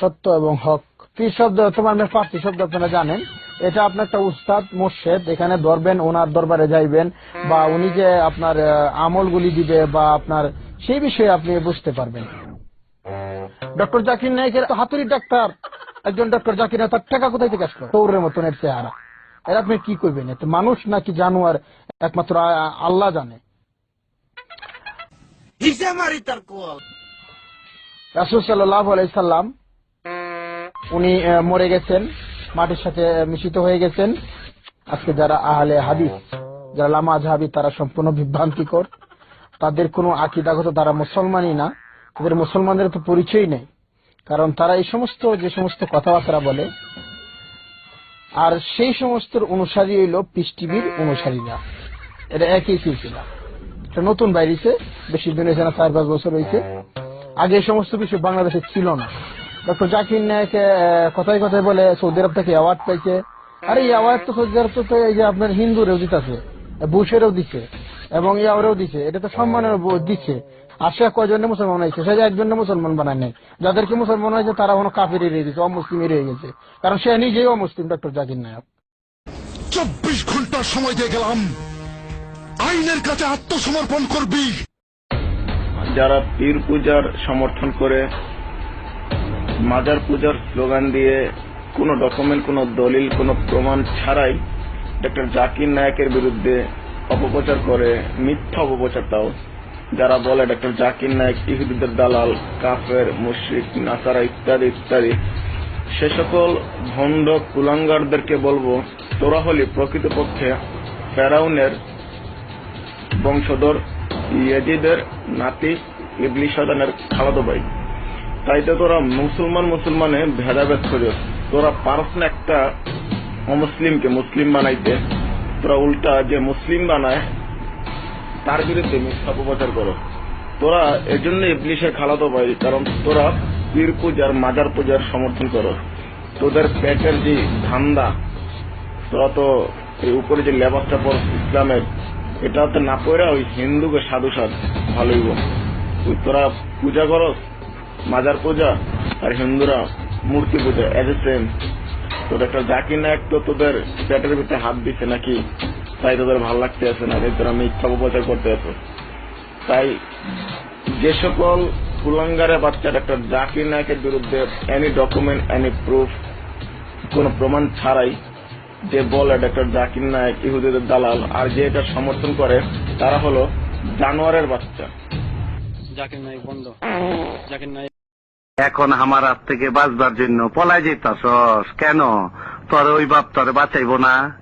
সত্য এবং হক। পীর শব্দ মেয়ে ফার্সি শব্দ আপনারা জানেন। এটা আপনার একটা উস্তাদ মোর্শেদ এখানে ধরবেন ওনার দরবারে যাইবেন বা উনি যে আপনার আমলগুলি দিবে বা আপনার সেই বিষয়ে আপনি বুঝতে পারবেন। ডক্টর জাকির নায়কের তো হাতুড়ি ডাক্তার একজন ডক্টর জাকির নায়ক তার টাকা কোথায় থেকে আসলো? তৌরের মতন এর চেহারা। এর আপনি কি করবেন এতে মানুষ নাকি জানোয়ার একমাত্র আল্লাহ জানে। রাসুল সাল্লাহ আলাইসাল্লাম উনি মরে গেছেন, মাটির সাথে মিশিত হয়ে গেছেন। আজকে যারা আহলে হাদিস, যারা লামা জাহাবি তারা সম্পূর্ণ বিভ্রান্তিকর। তাদের কোনো আকিদাগত তারা মুসলমানই না। তাদের মুসলমানদের তো পরিচয় নেই। কারণ তারা এই সমস্ত, যে সমস্ত কথাবার্তা বলে, আর সেই সমস্ত অনুসারী হইল পিস টিভির অনুসারীরা। এটা একই সিলসিলা। এটা নতুন বাইরেছে, বেশি দিন হয়েছে না, চার পাঁচ বছর হয়েছে। আগে এই সমস্ত কিছু বাংলাদেশে ছিল না। ডক্টর জাকির নায়ক কথায় কথায় বলে সৌদি আরব থেকে অ্যাওয়ার্ড পাইছে আরে এই অ্যাওয়ার্ড তো সৌদি আরব তো এই যে আপনার হিন্দুরেও দিতেছে বুশেরও দিছে এবং ইয়াওরেও দিছে এটা তো সম্মানের দিচ্ছে আর সে কয়জনে মুসলমান হয়েছে সে যে একজনে মুসলমান বানায় নাই যাদেরকে মুসলমান হয়েছে তারা কোনো কাফেরই রয়ে গেছে অমুসলিমই রয়ে গেছে কারণ সে নিজেই অমুসলিম ডক্টর জাকির নায়ক চব্বিশ ঘণ্টা সময় দিয়ে গেলাম আইনের কাছে আত্মসমর্পণ করবি যারা পীর পূজার সমর্থন করে মাজার পূজার স্লোগান দিয়ে কোনো ডকুমেন্ট কোনো দলিল, কোনো প্রমাণ ছাড়াই ডক্টর জাকির নায়কের বিরুদ্ধে অপপ্রচার করে, মিথ্যা অপপ্রচার তাও। যারা বলে ডক্টর জাকির নায়ক, ইহুদিদের দালাল, কাফের, মুশরিক, নাসারা ইত্যাদি ইত্যাদি। সে সকল ভণ্ড কুলাঙ্গারদেরকে বলব, তোরা হলি প্রকৃতপক্ষে ফেরাউনের বংশধর ইয়েজিদের নাতি ইবলি সাদানের খালাতো ভাই। তাই তো তোরা মুসলমান মুসলমানে ভেদাভেদ করিস। তোরা পারস না একটা অমুসলিমকে মুসলিম বানাইতে। তোরা উল্টা যে মুসলিম বানায়, তার বিরুদ্ধে মিথ্যা অপপ্রচার করো। তোরা এজন্য ইবলিশের খালাতো ভাই, কারণ তোরা পীর পূজার, মাজার পূজার সমর্থন করো। তোদের পেটের যে ধান্দা, তোরা তো এই উপরে যে লেবাসটা পর ইসলামের এটা তো না পড়া ওই হিন্দুকে সাধু সাধ ভালোইব ওই তোরা পূজা করস মাজার পূজা আর হিন্দুরা মূর্তি পূজা এজ এ সেম তোর একটা জাকির নায়ক তো তোদের পেটের ভিতরে হাত দিছে নাকি? তাই তোদের ভালো লাগতে আছে না তাই তোরা মিথ্যা অপপ্রচার করতে আছো। তাই যে সকল কুলাঙ্গারে বাচ্চা একটা জাকির নায়কের বিরুদ্ধে এনি ডকুমেন্ট এনি প্রুফ কোন প্রমাণ ছাড়াই যে বলে ডক্টর জাকির নায়ক ইহুদিদের দালাল আর যে এটা সমর্থন করে, তারা হলো জানোয়ারের বাচ্চা। জাকির নায়ক বন্ধ। জাকির নায়ক এখন আমার হাত থেকে বাঁচবার জন্য পলাই যেতাস কেন? তোর ওই বাপ তোর বাঁচাইব না।